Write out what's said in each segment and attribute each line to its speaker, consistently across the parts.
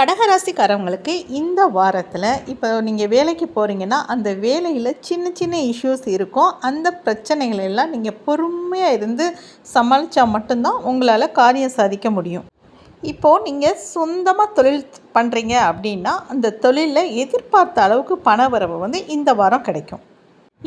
Speaker 1: கடகராசிக்காரவங்களுக்கு இந்த வாரத்தில் இப்போ நீங்கள் வேலைக்கு போகிறீங்கன்னா அந்த வேலையில் சின்ன சின்ன இஷ்யூஸ் இருக்கும். அந்த பிரச்சனைகள் எல்லாம் நீங்கள் பொறுமையாக இருந்து சமாளித்தா மட்டும்தான் உங்களால் காரியம் சாதிக்க முடியும். இப்போது நீங்கள் சொந்தமாக தொழில் பண்ணுறீங்க அப்படின்னா அந்த தொழிலில் எதிர்பார்த்த அளவுக்கு பண வரவு வந்து இந்த வாரம் கிடைக்கும்.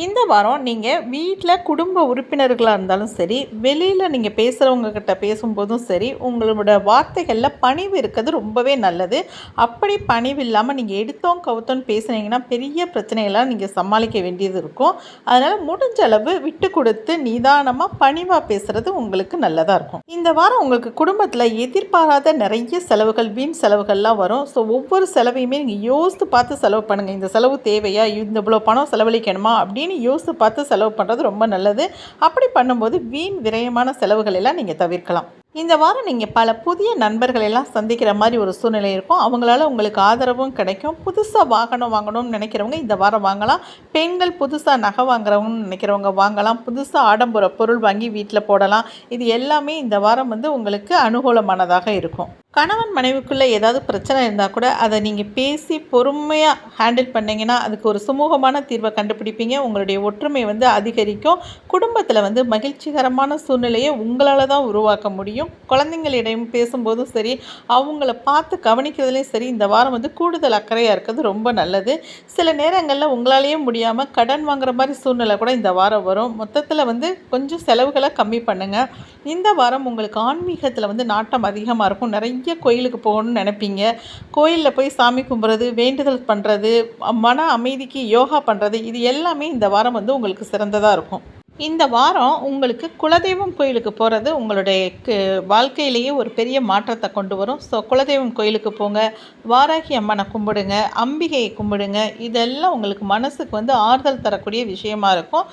Speaker 1: இந்த வாரம் நீங்கள் வீட்டில் குடும்ப உறுப்பினர்களாக இருந்தாலும் சரி வெளியில் நீங்கள் பேசுகிறவங்கக்கிட்ட பேசும்போதும் சரி உங்களோட வார்த்தைகளில் பணிவு இருக்கிறது ரொம்பவே நல்லது. அப்படி பணிவு இல்லாமல் நீங்கள் எடுத்தோம் கவுத்தோன்னு பேசுனீங்கன்னா பெரிய பிரச்சனைகளாக நீங்கள் சமாளிக்க வேண்டியது இருக்கும். அதனால் முடிஞ்ச அளவு விட்டு கொடுத்து நிதானமாக பணிவாக பேசுகிறது உங்களுக்கு நல்லதாக இருக்கும். இந்த வாரம் உங்களுக்கு குடும்பத்தில் எதிர்பாராத நிறைய செலவுகள் வீண் செலவுகள்லாம் வரும். ஸோ ஒவ்வொரு செலவையுமே நீங்கள் யோசித்து பார்த்து செலவு பண்ணுங்கள் இந்த செலவு தேவையா? இந்த இவ்வளோ பணம் செலவழிக்கணுமா? அப்படின்னு அப்படின்னு யோசித்து பார்த்து செலவு பண்ணுறது ரொம்ப நல்லது. அப்படி பண்ணும்போது வீண் விரயமான செலவுகள் எல்லாம் நீங்கள் தவிர்க்கலாம். இந்த வாரம் நீங்கள் பல புதிய நண்பர்களெல்லாம் சந்திக்கிற மாதிரி ஒரு சூழ்நிலை இருக்கும். அவங்களால உங்களுக்கு ஆதரவும் கிடைக்கும். புதுசாக வாகனம் வாங்கணும்னு நினைக்கிறவங்க இந்த வாரம் வாங்கலாம். பெண்கள் புதுசாக நகை வாங்குறவங்கன்னு நினைக்கிறவங்க வாங்கலாம். புதுசாக ஆடம்பர பொருள் வாங்கி வீட்டில் போடலாம். இது எல்லாமே இந்த வாரம் வந்து உங்களுக்கு அனுகூலமானதாக இருக்கும். கணவன் மனைவிக்குள்ளே ஏதாவது பிரச்சனை இருந்தால் கூட அதை நீங்கள் பேசி பொறுமையாக ஹேண்டில் பண்ணிங்கன்னா அதுக்கு ஒரு சுமூகமான தீர்வை கண்டுபிடிப்பீங்க. உங்களுடைய ஒற்றுமை வந்து அதிகரிக்கும். குடும்பத்தில் வந்து மகிழ்ச்சிகரமான சூழ்நிலையை உங்களால் தான் உருவாக்க முடியும். குழந்தைங்களிடம் பேசும்போதும் சரி அவங்கள பார்த்து கவனிக்கிறதுலையும் சரி இந்த வாரம் வந்து கூடுதல் அக்கறையாக இருக்கிறது ரொம்ப நல்லது. சில நேரங்களில் உங்களாலேயே முடியாமல் கடன் வாங்குற மாதிரி சூழ்நிலை கூட இந்த வாரம் வரும். மொத்தத்தில் வந்து கொஞ்சம் செலவுகளை கம்மி பண்ணுங்கள் இந்த வாரம் உங்களுக்கு ஆன்மீகத்தில் வந்து நாட்டம் அதிகமாக இருக்கும். நிறைய கோயிலுக்கு போகணும்னு நினைப்பீங்க. கோயிலில் போய் சாமி கும்பிட்றது வேண்டுதல் பண்ணுறது மன அமைதிக்கு யோகா பண்ணுறது இது எல்லாமே இந்த வாரம் வந்து உங்களுக்கு சிறந்ததாக இருக்கும். இந்த வாரம் உங்களுக்கு குலதெய்வம் கோயிலுக்கு போகிறது உங்களுடைய வாழ்க்கையிலேயே ஒரு பெரிய மாற்றத்தை கொண்டு வரும். ஸோ குலதெய்வம் கோயிலுக்கு போங்க. வாராகி அம்மனை கும்பிடுங்க. அம்பிகையை கும்பிடுங்க. இதெல்லாம் உங்களுக்கு மனசுக்கு வந்து ஆறுதல் தரக்கூடிய விஷயமா இருக்கும்.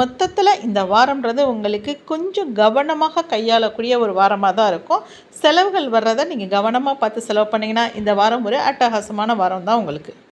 Speaker 1: மொத்தத்தில் இந்த வாரம்ன்றது உங்களுக்கு கொஞ்சம் கவனமாக கையாளக்கூடிய ஒரு வாரமாக தான் இருக்கும். செலவுகள் வர்றதை நீங்கள் கவனமாக பார்த்து செலவு பண்ணிங்கன்னா இந்த வாரம் ஒரு அட்டகாசமான வாரம் தான் உங்களுக்கு.